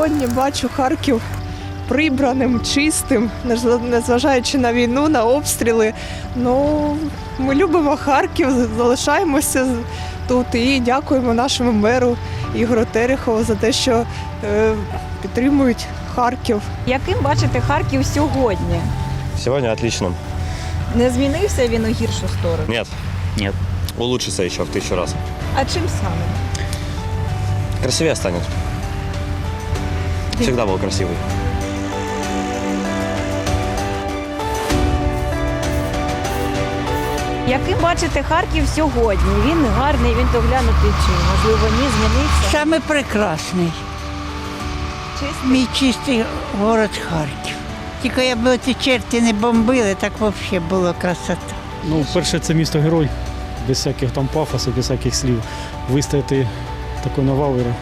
Сьогодні бачу Харків прибраним, чистим, незважаючи на війну, на обстріли. Ну, ми любимо Харків, залишаємося тут і дякуємо нашому меру Ігору Терехову за те, що е, підтримують Харків. Яким бачите Харків сьогодні? Сегодня отлично. Не змінився він у гіршу сторону? Нет. Нет. Улучшится еще в тысячу раз. А чим саме? Красивее станет. Всегда был красивый. Яким бачите Харків сьогодні? Він гарний, він доглянутий чи можливо ні, змінився? Саме прекрасний. Мій чистий город Харків. Тільки якби ці черти не бомбили, так взагалі була красота. Ну, перше, це місто герой, без всяких там пафосів, без всяких слів. Вистояти такою навалою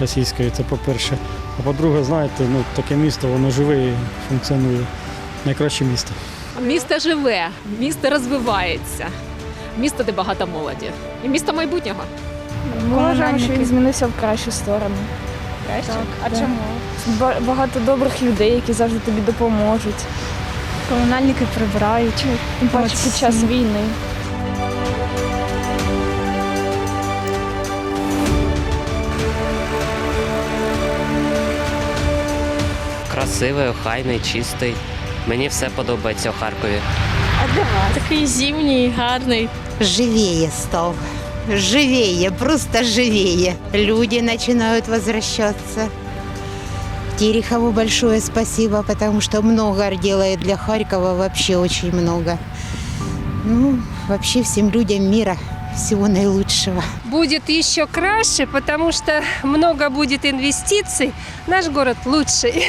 російською, це по-перше. А по-друге, знаєте, ну таке місто, воно живе і функціонує. Найкраще місто. Місто живе, місто розвивається, місто, де багато молоді, і місто майбутнього. Ми вважаємо, що він змінився в кращу сторону. Краще? Так, а да. чому? Багато добрих людей, які завжди тобі допоможуть. Комунальники прибирають, тим паче під час війни. Красивий, охайний, чистий. Мені все подобається у Харкові. А для вас? Такий зимній, гарний. живее стал. Живее, просто живее. Люди начинают возвращаться. Терехову большое спасибо, потому что много делает для Харькова, вообще очень много. Ну, вообще всем людям мира всего наилучшего. Будет еще краше, потому что много будет инвестиций. Наш город лучший.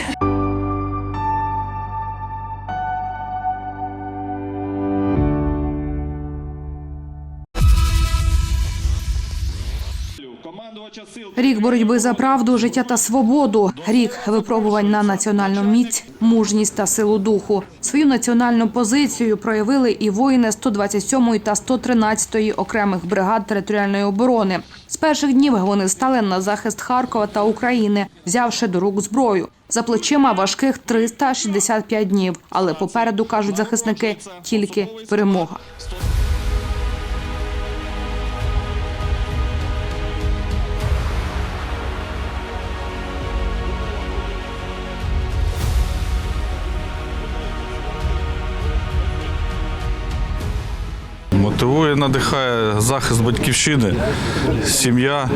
Рік боротьби за правду, життя та свободу. Рік випробувань на національну міць, мужність та силу духу. Свою національну позицію проявили і воїни 127-ї та 113-ї окремих бригад територіальної оборони. З перших днів вони стали на захист Харкова та України, взявши до рук зброю. За плечима важких 365 днів. Але попереду кажуть захисники тільки перемога. Мотивує, надихає захист батьківщини, сім'я.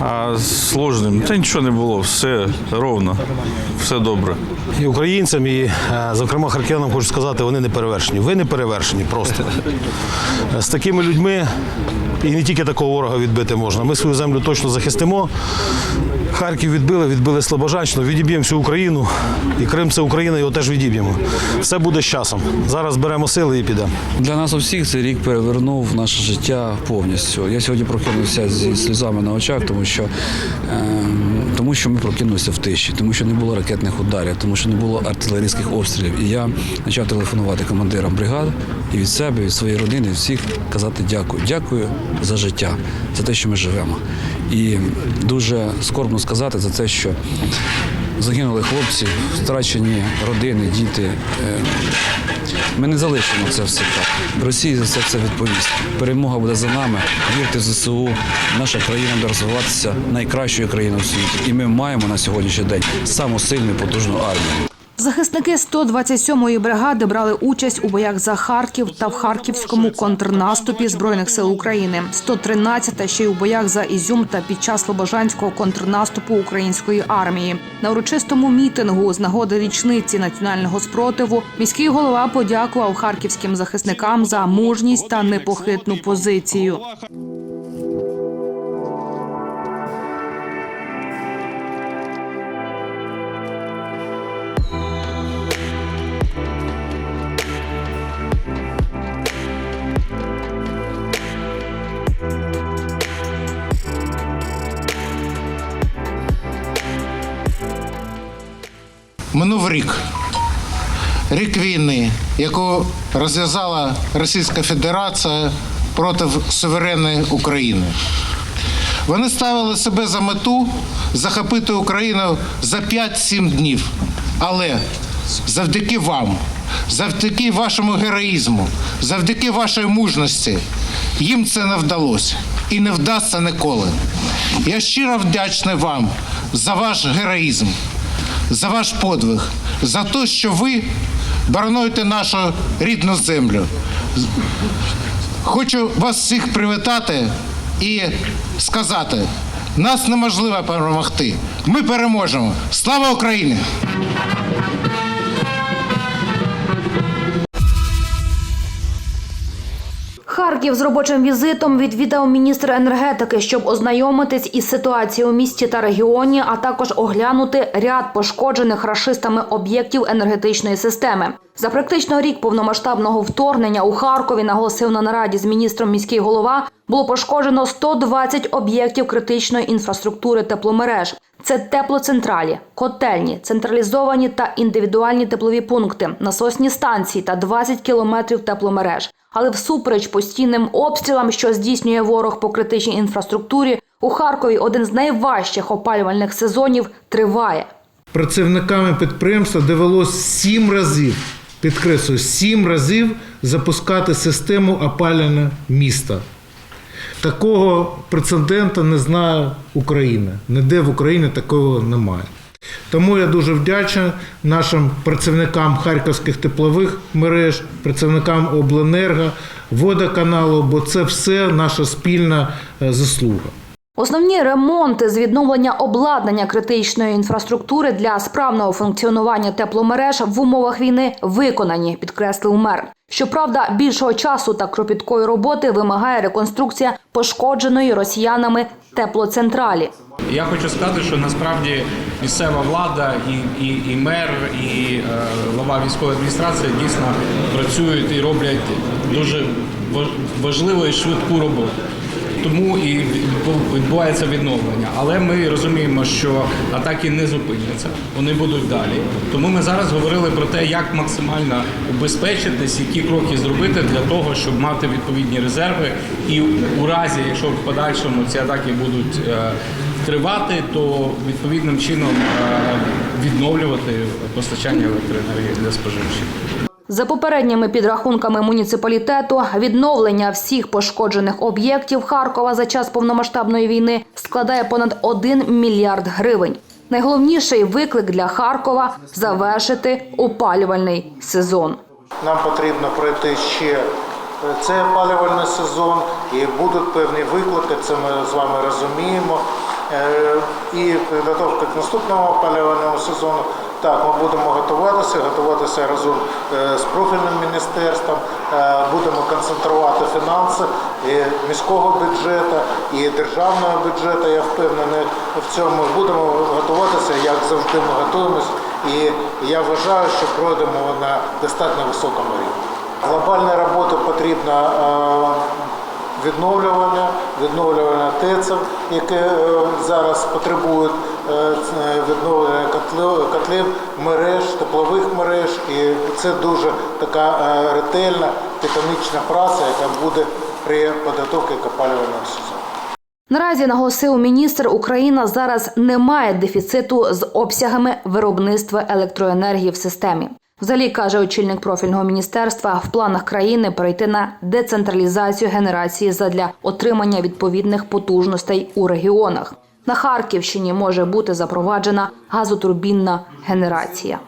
А сложним та нічого не було, все ровно, все добре. І українцям, і е, зокрема харків'янам хочу сказати, вони не перевершені. Ви не перевершені просто. З такими людьми і не тільки такого ворога відбити можна. Ми свою землю точно захистимо. Харків відбили, відбили Слобожанщину, відіб'ємо всю Україну. І Крим це Україна, його теж відіб'ємо. Все буде з часом. Зараз беремо сили і підемо. Для нас усіх цей рік перевернув наше життя повністю. Я сьогодні прокинувся зі сльозами на очах, тому що, е, тому що ми прокинулися в тиші, тому що не було ракетних ударів, тому що не було артилерійських обстрілів. І я почав телефонувати командирам бригад і від себе, від своєї родини, від всіх казати дякую. Дякую за життя, за те, що ми живемо. І дуже скорбно сказати за те, що загинули хлопці, втрачені родини, діти. Е, Ми не залишимо це все так. Росія за це все відповість. Перемога буде за нами. Вірте в ЗСУ. Наша країна буде розвиватися найкращою країною в світі. І ми маємо на сьогоднішній день саму сильну потужну армію. Захисники 127-ї бригади брали участь у боях за Харків та в харківському контрнаступі збройних сил України. 113-та ще й у боях за Ізюм та під час Слобожанського контрнаступу української армії. На урочистому мітингу з нагоди річниці національного спротиву міський голова подякував харківським захисникам за мужність та непохитну позицію. Минув рік. Рік війни, яку розв'язала Російська Федерація проти суверенної України. Вони ставили себе за мету захопити Україну за 5-7 днів. Але завдяки вам, завдяки вашому героїзму, завдяки вашій мужності, їм це не вдалося і не вдасться ніколи. Я щиро вдячний вам за ваш героїзм, за ваш подвиг, за те, що ви боронуєте нашу рідну землю. Хочу вас всіх привітати і сказати: нас неможливо перемогти. Ми переможемо. Слава Україні! Харків з робочим візитом відвідав міністр енергетики, щоб ознайомитись із ситуацією у місті та регіоні, а також оглянути ряд пошкоджених рашистами об'єктів енергетичної системи. За практично рік повномасштабного вторгнення у Харкові наголосив на нараді з міністром міський голова. Було пошкоджено 120 об'єктів критичної інфраструктури тепломереж. Це теплоцентралі, котельні, централізовані та індивідуальні теплові пункти, насосні станції та 20 кілометрів тепломереж. Але всупереч постійним обстрілам, що здійснює ворог по критичній інфраструктурі, у Харкові один з найважчих опалювальних сезонів триває. Працівниками підприємства довелося сім разів, підкреслюю, сім разів запускати систему опалення міста. Такого прецеденту не знає Україна. Ніде в Україні такого немає. Тому я дуже вдячний нашим працівникам харківських теплових мереж, працівникам обленерго, водоканалу, бо це все наша спільна е, заслуга. Основні ремонти з відновлення обладнання критичної інфраструктури для справного функціонування тепломереж в умовах війни виконані, підкреслив мер. Щоправда, більшого часу та кропіткої роботи вимагає реконструкція пошкодженої росіянами теплоцентралі. Я хочу сказати, що насправді місцева влада і, і, і мер, і е, глава військової адміністрації дійсно працюють і роблять дуже важ- важливу і швидку роботу. Тому і відбувається відновлення. Але ми розуміємо, що атаки не зупиняться, вони будуть далі. Тому ми зараз говорили про те, як максимально убезпечитись, які кроки зробити для того, щоб мати відповідні резерви. І у разі, якщо в подальшому ці атаки будуть е, тривати, то відповідним чином е, відновлювати постачання електроенергії для споживачів. За попередніми підрахунками муніципалітету, відновлення всіх пошкоджених об'єктів Харкова за час повномасштабної війни складає понад 1 мільярд гривень. Найголовніший виклик для Харкова завершити опалювальний сезон. Нам потрібно пройти ще е, цей опалювальний сезон, і будуть певні виклики, це ми з вами розуміємо. Е, І підготовка к наступному опалювальному сезону. Так, ми будемо готуватися, готуватися разом е, з профільним міністерством, Е, будемо концентрувати фінанси і міського бюджету, і державного бюджету. Я впевнений в цьому. Будемо готуватися, як завжди ми готуємось. І я вважаю, що пройдемо на достатньо високому рівні. Глобальні роботи потрібно е, відновлювання, відновлювання ТЕЦів, які е, зараз потребують е, відновлення котлів, мереж, теплових мереж. І це дуже така е, ретельна, титанічна праця, яка буде при підготовці к опалювальному сезону. Наразі наголосив міністр, Україна зараз не має дефіциту з обсягами виробництва електроенергії в системі. Взагалі каже очільник профільного міністерства, в планах країни перейти на децентралізацію генерації задля отримання відповідних потужностей у регіонах. На Харківщині може бути запроваджена газотурбінна генерація.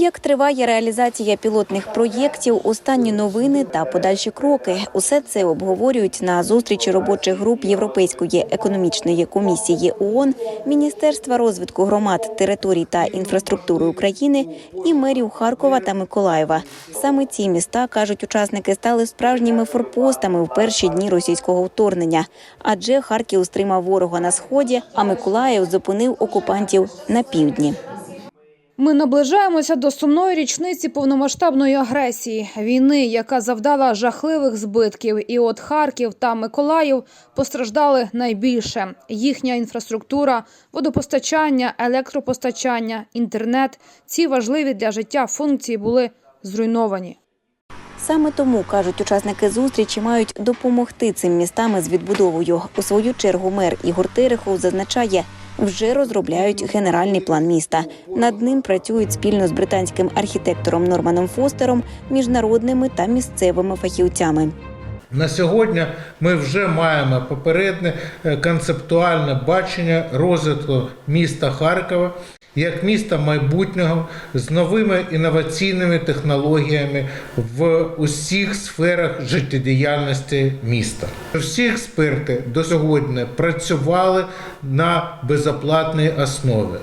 Як триває реалізація пілотних проєктів, останні новини та подальші кроки. Усе це обговорюють на зустрічі робочих груп Європейської економічної комісії ООН, Міністерства розвитку громад, територій та інфраструктури України і мерів Харкова та Миколаєва. Саме ці міста кажуть, учасники стали справжніми форпостами в перші дні російського вторгнення, адже Харків стримав ворога на сході, а Миколаїв зупинив окупантів на півдні. Ми наближаємося до сумної річниці повномасштабної агресії війни, яка завдала жахливих збитків. І от Харків та Миколаїв постраждали найбільше. Їхня інфраструктура, водопостачання, електропостачання, інтернет ці важливі для життя функції були зруйновані. Саме тому кажуть учасники зустрічі, мають допомогти цим містам із відбудовою. У свою чергу мер Ігор Терехов зазначає, вже розробляють генеральний план міста. Над ним працюють спільно з британським архітектором Норманом Фостером, міжнародними та місцевими фахівцями. На сьогодні ми вже маємо попереднє е, концептуальне бачення розвитку міста Харкова як міста майбутнього з новими інноваційними технологіями в усіх сферах життєдіяльності міста. Всі експерти до сьогодні працювали на безоплатній основі.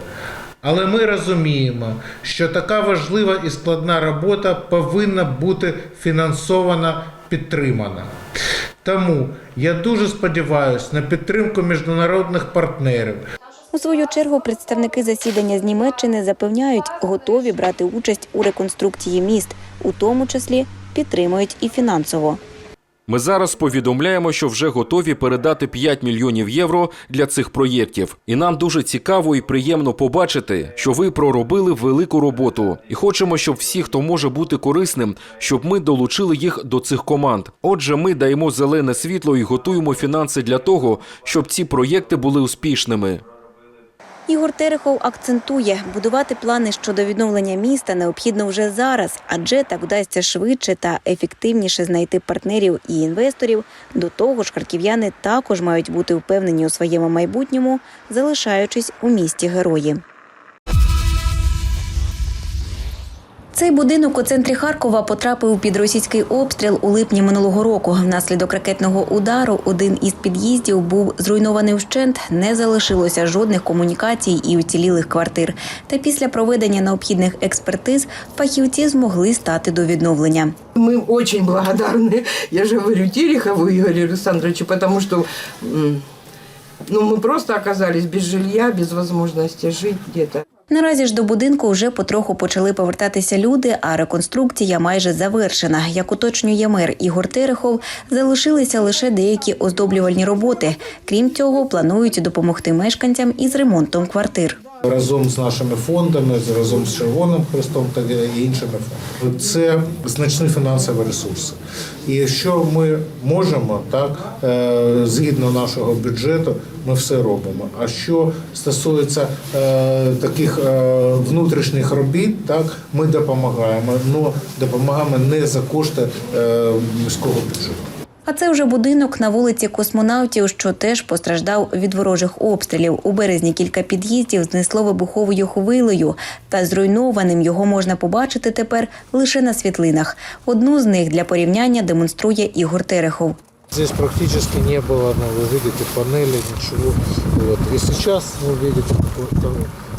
Але ми розуміємо, що така важлива і складна робота повинна бути фінансована, підтримана. Тому я дуже сподіваюся на підтримку міжнародних партнерів, У свою чергу представники засідання з Німеччини запевняють, готові брати участь у реконструкції міст, у тому числі підтримують і фінансово. Ми зараз повідомляємо, що вже готові передати 5 мільйонів євро для цих проєктів. І нам дуже цікаво і приємно побачити, що ви проробили велику роботу. І хочемо, щоб всі, хто може бути корисним, щоб ми долучили їх до цих команд. Отже, ми даємо зелене світло і готуємо фінанси для того, щоб ці проєкти були успішними. Ігор Терехов акцентує, будувати плани щодо відновлення міста необхідно вже зараз, адже так вдасться швидше та ефективніше знайти партнерів і інвесторів. До того ж, харків'яни також мають бути впевнені у своєму майбутньому, залишаючись у місті герої. Цей будинок у центрі Харкова потрапив під російський обстріл у липні минулого року. Внаслідок ракетного удару один із під'їздів був зруйнований вщент, не залишилося жодних комунікацій і уцілілих квартир. Та після проведення необхідних експертиз фахівці змогли стати до відновлення. Мы очень благодарны, я же говорю, Терехову Игорю Александровичу, потому что м, ну, мы просто оказались без жилья, без возможности жить где-то. Наразі ж до будинку вже потроху почали повертатися люди, а реконструкція майже завершена. Як уточнює мер Ігор Терехов, залишилися лише деякі оздоблювальні роботи. Крім цього, планують допомогти мешканцям із ремонтом квартир. Разом з нашими фондами, разом з Червоним Хрестом та іншими фондами. Це значні фінансові ресурси. І що ми можемо, так е, згідно нашого бюджету, ми все робимо. А що стосується е, таких е, внутрішніх робіт, так ми допомагаємо. але допомагаємо не за кошти міського бюджету. А це вже будинок на вулиці космонавтів, що теж постраждав від ворожих обстрілів. У березні кілька під'їздів знесло вибуховою хвилею, та зруйнованим його можна побачити тепер лише на світлинах. Одну з них для порівняння демонструє Ігор Терехов. Здесь практически не было, ну, вы видите, панели, ничего. Вот. И сейчас вы видите, какой,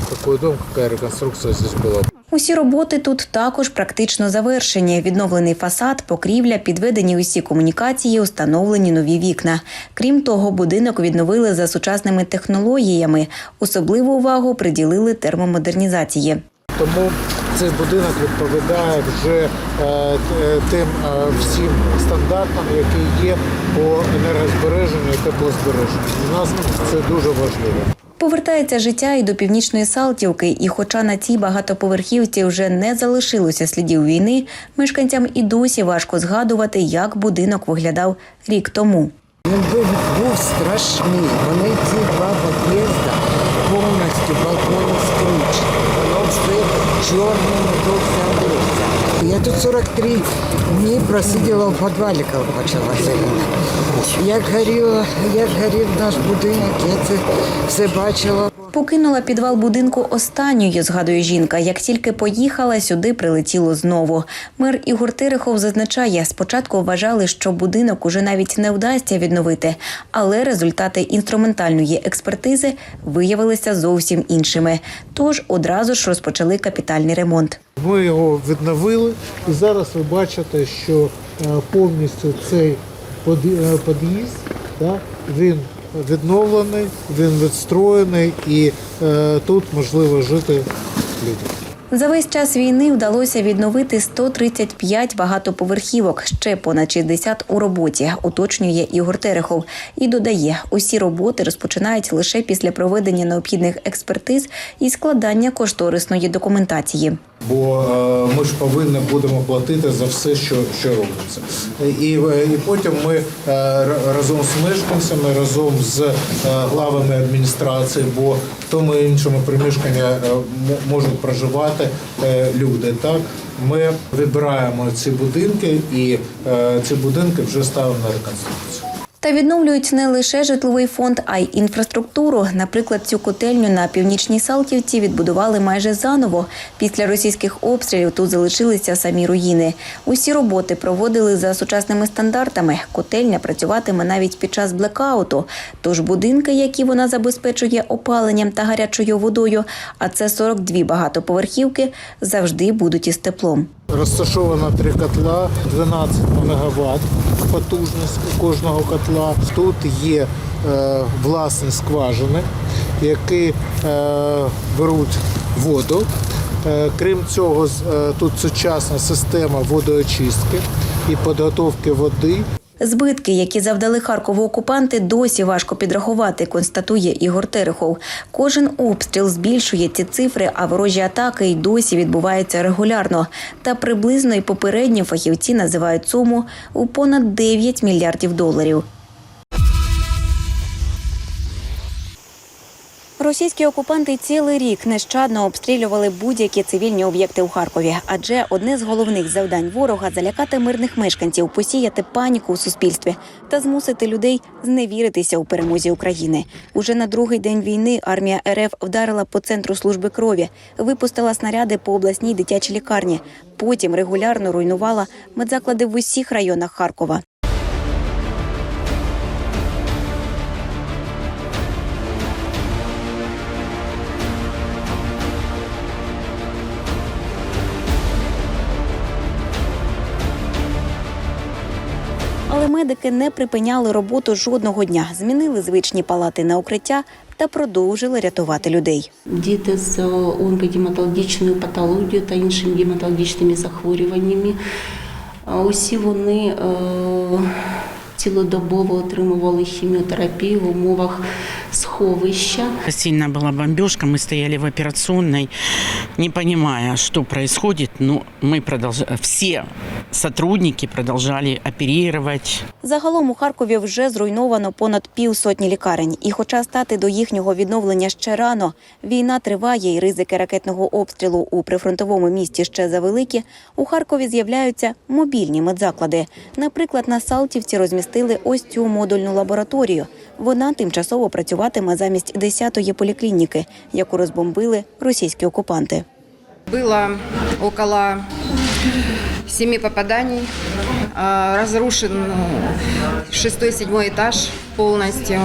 какой дом, какая реконструкция здесь была. Усі роботи тут також практично завершені. Відновлений фасад, покрівля, підведені усі комунікації, установлені нові вікна. Крім того, будинок відновили за сучасними технологіями. Особливу увагу приділили термомодернізації. Тому цей будинок відповідає вже е, тим е, всім стандартам, які є по енергозбереженню і теплозбереженню. Для нас це дуже важливо. Повертається життя і до північної Салтівки, і хоча на цій багатоповерхівці вже не залишилося слідів війни, мешканцям і досі важко згадувати, як будинок виглядав рік тому. Він був, був страшний. Вони ці два під'їзда повністю балкони скручені. Воно все чорним Я тут 43 дні просиділа в підвалі, коли почалася війна. Як горіло, як горів наш будинок, я це все бачила. Покинула підвал будинку останньою, згадує жінка. Як тільки поїхала, сюди прилетіло знову. Мер Ігор Терехов зазначає, спочатку вважали, що будинок уже навіть не вдасться відновити, але результати інструментальної експертизи виявилися зовсім іншими. Тож одразу ж розпочали капітальний ремонт. Ми його відновили, і зараз ви бачите, що е, повністю цей е, під'їзд, він відновлений, він відстроєний і е, тут можливо жити людям. За весь час війни вдалося відновити 135 багатоповерхівок, ще понад 60 у роботі, уточнює Ігор Терехов. І додає, усі роботи розпочинають лише після проведення необхідних експертиз і складання кошторисної документації. Бо е, ми ж повинні будемо платити за все, що, що робиться. І, і потім ми е, разом з мешканцями, разом з е, главами адміністрації, бо в тому і іншому приміщенні можуть проживати люди. Так ми вибираємо ці будинки, і ці будинки вже ставимо на реконструкцію. Та відновлюють не лише житловий фонд, а й інфраструктуру. Наприклад, цю котельню на північній Салтівці відбудували майже заново. Після російських обстрілів тут залишилися самі руїни. Усі роботи проводили за сучасними стандартами. Котельня працюватиме навіть під час блекауту. Тож будинки, які вона забезпечує опаленням та гарячою водою, а це 42 багатоповерхівки, завжди будуть із теплом. Розташовано три котла, 12 МВт потужність у кожного котла. Тут є е, власні скважини, які е, беруть воду. Е, крім цього, е, тут сучасна система водоочистки і підготовки води. Збитки, які завдали Харкову окупанти, досі важко підрахувати, констатує Ігор Терехов. Кожен обстріл збільшує ці цифри, а ворожі атаки й досі відбуваються регулярно. Та приблизно й попередні фахівці називають суму у понад 9 мільярдів доларів. Російські окупанти цілий рік нещадно обстрілювали будь-які цивільні об'єкти у Харкові, адже одне з головних завдань ворога залякати мирних мешканців, посіяти паніку у суспільстві та змусити людей зневіритися у перемозі України. Уже на другий день війни армія РФ вдарила по центру служби крові, випустила снаряди по обласній дитячій лікарні. Потім регулярно руйнувала медзаклади в усіх районах Харкова. Медики не припиняли роботу жодного дня, змінили звичні палати на укриття та продовжили рятувати людей. Діти з онкогематологічною патологією та іншими гематологічними захворюваннями. Усі вони е, цілодобово отримували хіміотерапію в умовах сховища. Сильная была бомбежка, мы стояли в операционной, не понимая, что происходит. Но мы продолжали, все сотрудники продолжали оперировать. Загалом у Харкові вже зруйновано понад півсотні лікарень. І хоча стати до їхнього відновлення ще рано, війна триває і ризики ракетного обстрілу у прифронтовому місті ще завеликі, у Харкові з'являються мобільні медзаклади. Наприклад, на Салтівці розмістили ось цю модульну лабораторію. Вона тимчасово працюватиме замість 10-ї поліклініки, яку розбомбили російські окупанти. Было около семи попаданий. А, Разрушен шестой-седьмой этаж полностью.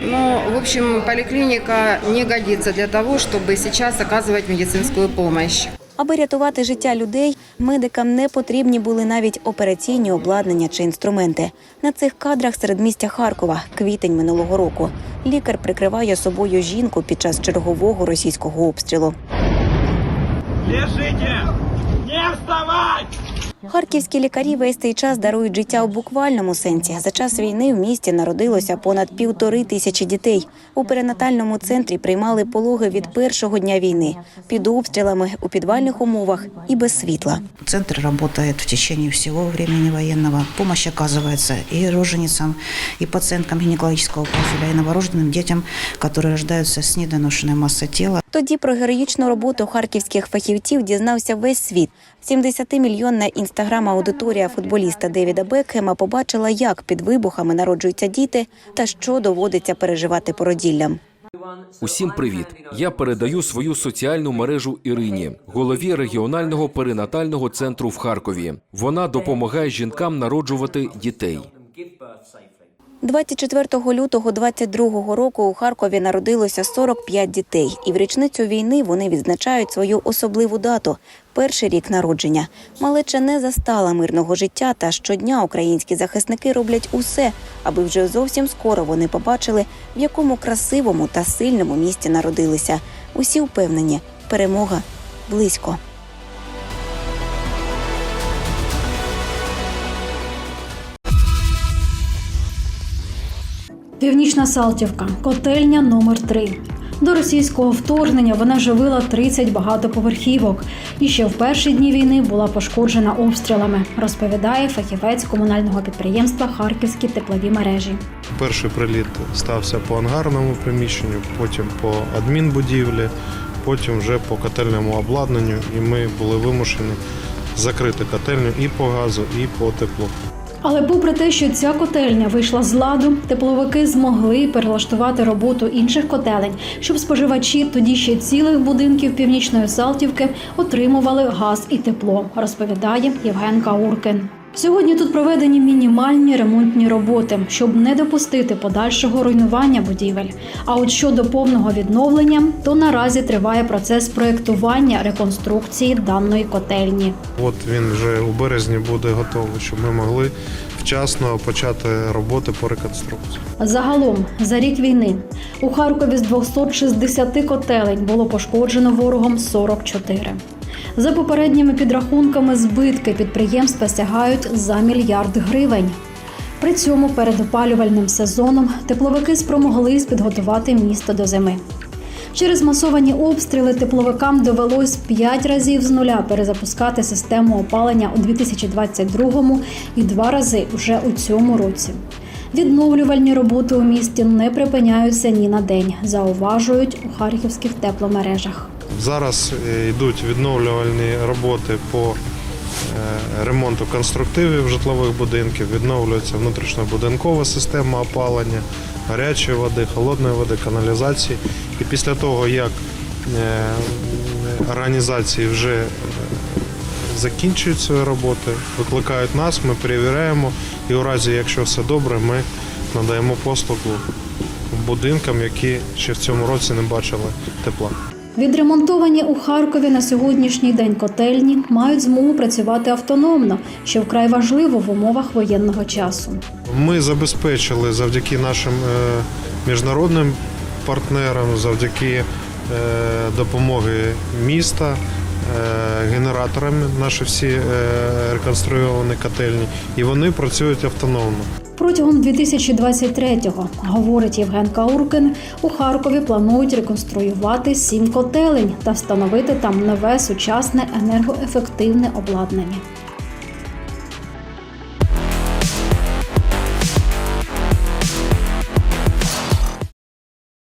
Ну, в общем, поликлиника не годится для того, чтобы сейчас оказывать медицинскую помощь. Аби рятувати життя людей, медикам не потрібні були навіть операційні обладнання чи інструменти. На цих кадрах серед містя Харкова, квітень минулого року, лікар прикриває собою жінку під час чергового російського обстрілу. Лежите! Не вставать! Харківські лікарі весь цей час дарують життя у буквальному сенсі. За час війни в місті народилося понад півтори тисячі дітей. У перинатальному центрі приймали пологи від першого дня війни під обстрілами у підвальних умовах і без світла. Центр работает в течение всего времени военного. Помощь оказывается и роженицам, и пациенткам гинекологического профиля, и новорожденным детям, которые рождаются с недоношенной массой тела. Тоді про героїчну роботу харківських фахівців дізнався весь світ. 70-мільйонна інстаграм-аудиторія футболіста Девіда Бекхема побачила, як під вибухами народжуються діти та що доводиться переживати породіллям. Усім привіт! Я передаю свою соціальну мережу Ірині, голові регіонального перинатального центру в Харкові. Вона допомагає жінкам народжувати дітей. 24 лютого 22 року у Харкові народилося 45 дітей, і в річницю війни вони відзначають свою особливу дату перший рік народження. Малеча не застала мирного життя, та щодня українські захисники роблять усе, аби вже зовсім скоро вони побачили, в якому красивому та сильному місті народилися. Усі впевнені, перемога близько. Північна Салтівка, котельня номер 3 До російського вторгнення вона живила 30 багатоповерхівок і ще в перші дні війни була пошкоджена обстрілами, розповідає фахівець комунального підприємства Харківські теплові мережі. Перший приліт стався по ангарному приміщенню, потім по адмінбудівлі, потім вже по котельному обладнанню, і ми були вимушені закрити котельню і по газу, і по теплу. Але попри те, що ця котельня вийшла з ладу, тепловики змогли перелаштувати роботу інших котелень, щоб споживачі тоді ще цілих будинків північної Салтівки отримували газ і тепло, розповідає Євген Кауркин. Сьогодні тут проведені мінімальні ремонтні роботи, щоб не допустити подальшого руйнування будівель. А от щодо повного відновлення, то наразі триває процес проєктування реконструкції даної котельні. От він вже у березні буде готовий, щоб ми могли вчасно почати роботи по реконструкції. Загалом за рік війни у Харкові з 260 котелень було пошкоджено ворогом 44. За попередніми підрахунками, збитки підприємства сягають за мільярд гривень. При цьому перед опалювальним сезоном тепловики спромоглись підготувати місто до зими. Через масовані обстріли тепловикам довелось 5 разів з нуля перезапускати систему опалення у 2022 і два рази вже у цьому році. Відновлювальні роботи у місті не припиняються ні на день, зауважують у харківських тепломережах. Зараз е, йдуть відновлювальні роботи по е, ремонту конструктивів житлових будинків, відновлюється внутрішньобудинкова система опалення, гарячої води, холодної води, каналізації. І після того, як е, організації вже закінчують свої роботи, викликають нас, ми перевіряємо і у разі, якщо все добре, ми надаємо послугу будинкам, які ще в цьому році не бачили тепла. Відремонтовані у Харкові на сьогоднішній день котельні мають змогу працювати автономно, що вкрай важливо в умовах воєнного часу. Ми забезпечили завдяки нашим е, міжнародним партнерам, завдяки е, допомоги міста, е, генераторами наші всі реконструйовані котельні, і вони працюють автономно. Протягом 2023-го, говорить Євген Кауркин, у Харкові планують реконструювати сім котелень та встановити там нове сучасне енергоефективне обладнання.